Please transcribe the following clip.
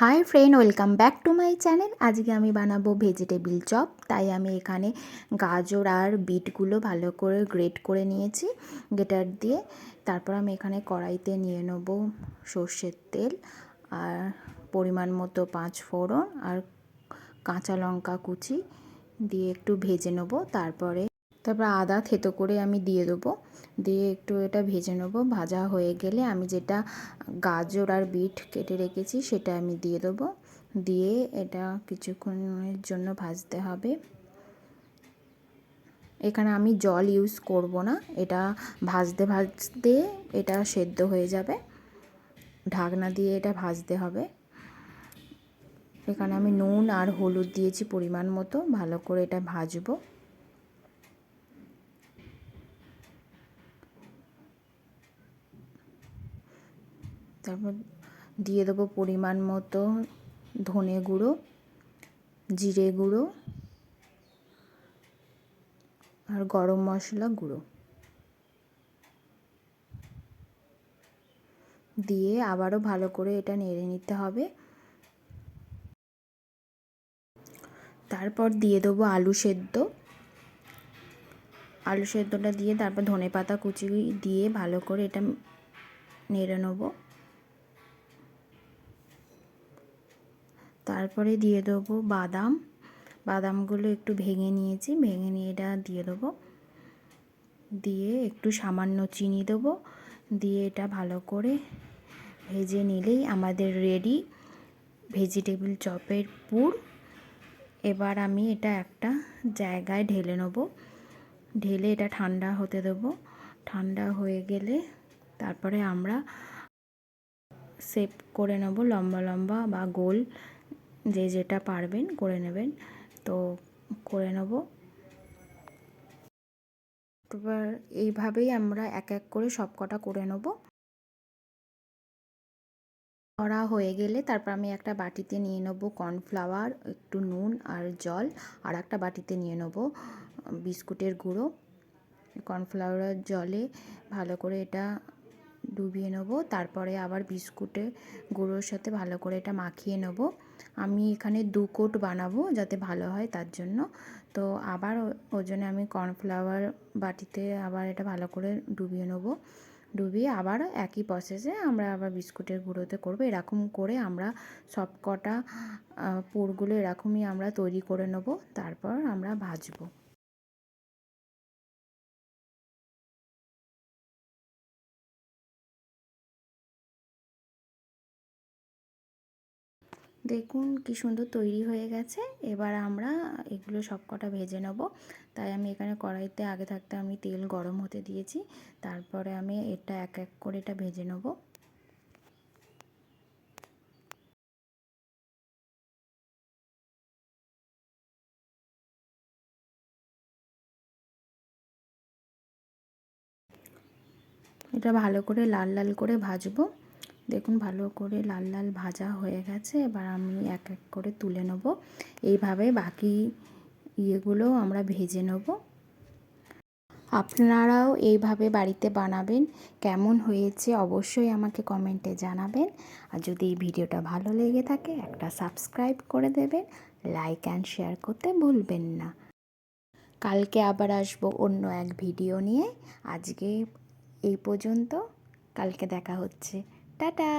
Hi friend, welcome back to my channel. আজকে আমি বানাবো ভেজিটেবিল চপ। তাই আমি এখানে গাজর আর বিটগুলো ভালো করে গ্রেট করে নিয়েছি, গ্রেটার দিয়ে। তারপর আমি এখানে কড়াইতে নিয়ে নেব সর্ষের তেল আর পরিমাণ মতো পাঁচ ফোড়ন আর কাঁচা লঙ্কা কুচি দিয়ে একটু ভেজে নেব। তারপরে তারপর আদা থেতো করে আমি দিয়ে দেবো। দিয়ে একটু এটা ভেজে নেব। ভাজা হয়ে গেলে আমি যেটা গাজর আর বিট কেটে রেখেছি সেটা আমি দিয়ে দেবো। দিয়ে এটা কিছুক্ষণের জন্য ভাজতে হবে। এখানে আমি জল ইউজ করব না। এটা ভাজতে ভাজতে এটা সেদ্ধ হয়ে যাবে। ঢাকনা দিয়ে এটা ভাজতে হবে। এখানে আমি নুন আর হলুদ দিয়েছি পরিমাণ মতো। ভালো করে এটা ভাজবো। তারপর দিয়ে দেবো পরিমাণ মতো ধনে গুঁড়ো, জিরে গুঁড়ো আর গরম মশলা গুঁড়ো। দিয়ে আবারও ভালো করে এটা নেড়ে নিতে হবে। তারপর দিয়ে দেবো আলু সেদ্ধ। আলু সেদ্ধটা দিয়ে তারপর ধনে পাতা কুচি দিয়ে ভালো করে এটা নেড়ে নেব। তারপরে দিয়ে দেবো বাদাম। বাদামগুলো একটু ভেঙে নিয়েছি, ভেঙে নিয়ে এটা দিয়ে দেবো। দিয়ে একটু সামান্য চিনি দেবো। দিয়ে এটা ভালো করে ভেজে নিলেই আমাদের রেডি ভেজিটেবিল চপের পুর। এবার আমি এটা একটা জায়গায় ঢেলে নেব। ঢেলে এটা ঠান্ডা হতে দেবো। ঠান্ডা হয়ে গেলে তারপরে আমরা সেপ করে নেব লম্বা লম্বা বা গোল যে যেটা পারবেন করে নেবেন। তো করে নেব। এবার এইভাবেই আমরা এক এক করে সব কটা করে নেব। করা হয়ে গেলে তারপর আমি একটা বাটিতে নিয়ে নেব কর্নফ্লাওয়ার, একটু নুন আর জল, আর একটা বাটিতে নিয়ে নেব বিস্কুটের গুঁড়ো। কর্নফ্লাওয়ার জলে ভালো করে এটা ডুবিয়ে নেব। তারপরে আবার বিস্কুটে গুঁড়োর সাথে ভালো করে এটা মাখিয়ে নেব। আমি এখানে দু কোট বানাবো যাতে ভালো হয় তার জন্য। তো আবার ওই জন্য আমি কর্নফ্লাওয়ার বাটিতে আবার এটা ভালো করে ডুবিয়ে নেব। ডুবিয়ে আবার একই প্রসেসে আমরা আবার বিস্কুটের গুঁড়োতে করব। এরকম করে আমরা সব কটা পুরগুলো এরকমই আমরা তৈরি করে নেব। তারপর আমরা ভাজবো। দেখুন কি সুন্দর তৈরি হয়ে গেছে। এবার আমরা এগুলো সব কটা ভেজে নেব। তাই আমি এখানে কড়াইতে আগে থাকতে আমি তেল গরম হতে দিয়েছি। তারপরে আমি এটা এক এক করে এটা ভেজে নেব। এটা ভালো করে লাল লাল করে ভাজবো। দেখুন ভালো করে লাল লাল ভাজা হয়ে গেছে। এবার আমি এক এক করে তুলে নেব। এইভাবে বাকি ইয়েগুলো আমরা ভেজে নেব। আপনারাও এইভাবে বাড়িতে বানাবেন। কেমন হয়েছে অবশ্যই আমাকে কমেন্টে জানাবেন। আর যদি এই ভিডিওটা ভালো লেগে থাকে, একটা সাবস্ক্রাইব করে দেবেন। লাইক অ্যান্ড শেয়ার করতে ভুলবেন না। কালকে আবার আসব অন্য এক ভিডিও নিয়ে। আজকে এই পর্যন্ত। কালকে দেখা হচ্ছে। টাটা